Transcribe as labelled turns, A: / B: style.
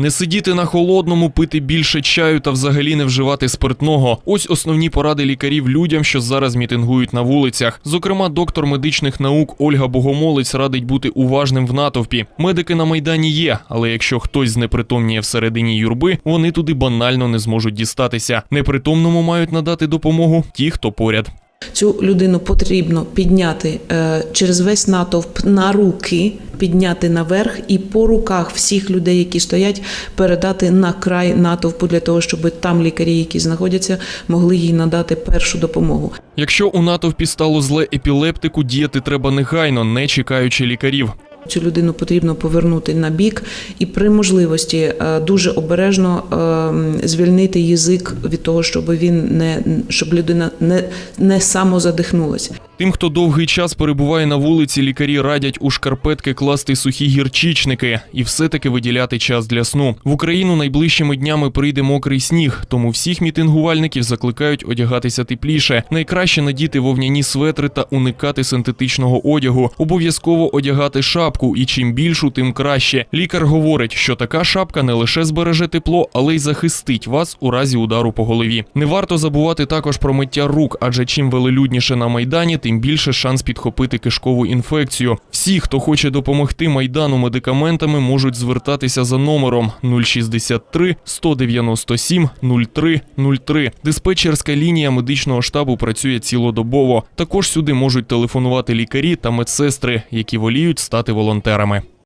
A: Не сидіти на холодному, пити більше чаю та взагалі не вживати спиртного. Ось основні поради лікарів людям, що зараз мітингують на вулицях. Зокрема, доктор медичних наук Ольга Богомолець радить бути уважним в натовпі. Медики на майдані є, але якщо хтось знепритомніє всередині юрби, вони туди банально не зможуть дістатися. Непритомному мають надати допомогу ті, хто поряд.
B: Цю людину потрібно підняти е, через весь натовп на руки, підняти наверх і по руках всіх людей, які стоять, передати на край натовпу для того, щоб там лікарі, які знаходяться, могли їй надати першу допомогу.
A: Якщо у натовпі стало зле епілептику, діяти треба негайно, не чекаючи лікарів.
B: Цю людину потрібно повернути на бік і при можливості е, дуже обережно е, звільнити язик від того, щоб він не щоб людина не, не самозадихнулася.
A: Тим, хто довгий час перебуває на вулиці, лікарі радять у шкарпетки класти сухі гірчичники і все-таки виділяти час для сну. В Україну найближчими днями прийде мокрий сніг, тому всіх мітингувальників закликають одягатися тепліше. Найкраще надіти вовняні светри та уникати синтетичного одягу. Обов'язково одягати шапку, і чим більшу, тим краще. Лікар говорить, що така шапка не лише збереже тепло, але й захистить вас у разі удару по голові. Не варто забувати також про миття рук, адже чим велелюдніше на майдані, тим більше шанс підхопити кишкову інфекцію. Всі, хто хоче допомогти майдану медикаментами, можуть звертатися за номером 063 197 03 03. Диспетчерська лінія медичного штабу працює цілодобово. Також сюди можуть телефонувати лікарі та медсестри, які воліють стати волонтерами.